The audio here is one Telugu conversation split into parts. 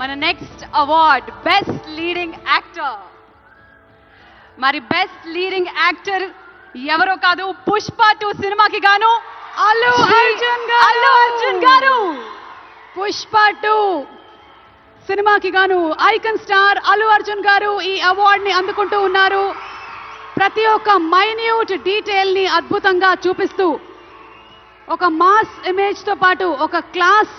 మన next award best leading actor మరి బెస్ట్ లీడింగ్ యాక్టర్ ఎవరో కాదు పుష్ప టూ సినిమాకి గాను అల్లు అర్జున్. అల్లు అర్జున్ గారు. పుష్ప టూ సినిమాకి గాను ఐకన్ స్టార్ అల్లు అర్జున్ గారు ఈ అవార్డ్ని అందుకుంటూ ఉన్నారు. ప్రతి ఒక్క మైన్యూట్ డీటెయిల్ని అద్భుతంగా చూపిస్తూ ఒక మాస్ ఇమేజ్తో పాటు ఒక class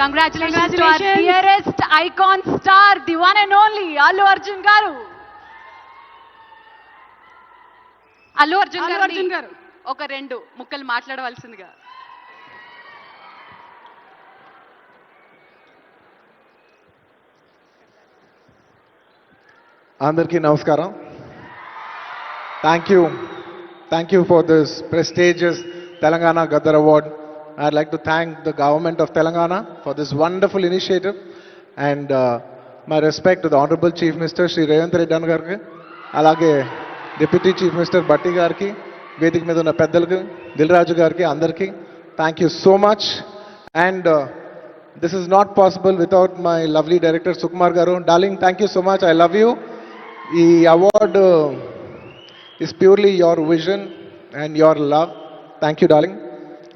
Congratulations to our Congratulations. dearest icon star, the one and only Allu Arjun గారు అల్లు అర్జున్ అల్లు గారిని అర్జున్ గారు. ఒక రెండు ముక్కలు మాట్లాడవలసిందిగా. అందరికీ నమస్కారం. Thank you thank you for this prestigious Telangana Gaddar award I'd like to thank thank government government of Telangana this wonderful wonderful and and my respect to the chief Chief Sri Sri Reddy అన్న గారికి అలాగే డిప్యూటీ చీఫ్ మినిస్టర్ భట్టి గారికి వేదిక మీద ఉన్న పెద్దలకి దిల్రాజు గారికి అందరికీ thank you so much and this is not possible without my lovely director Sukumar గారు darling thank you so much I love you ఈ award uh, is purely your vision and your love. Thank you, darling.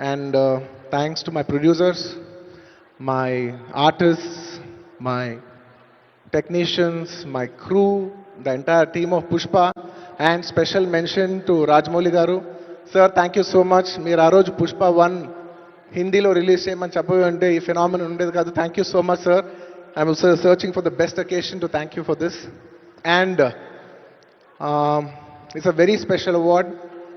And uh, thanks to my producers, my artists, my technicians, my crew, the entire team of Pushpa, and special mention to Rajmouli Garu. Sir, thank you so much. మీరు ఆ రోజు పుష్ప వన్ హిందీలో రిలీజ్ చేయమని చెప్పబోయి ఉంటే ఈ ఫినామిన్ ఉండేది కాదు thank you so much sir I'm searching for the best occasion to thank you for this and it's a very special award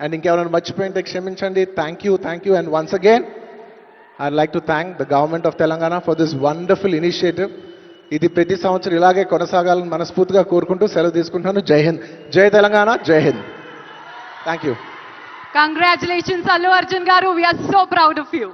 and ఇంకెవరైనా మర్చిపోయింటే క్షమించండి. Thank you thank you and once again I like to thank the government of Telangana for this wonderful initiative ఇది ప్రతి సంవత్సరం ఇలాగే కొనసాగాలని మనస్ఫూర్తిగా కోరుకుంటూ సెలవు తీసుకుంటున్నాను. జై హింద్. జై తెలంగాణ. జై Hind. Thank you congratulations Allu Arjun గారు. We're so proud of you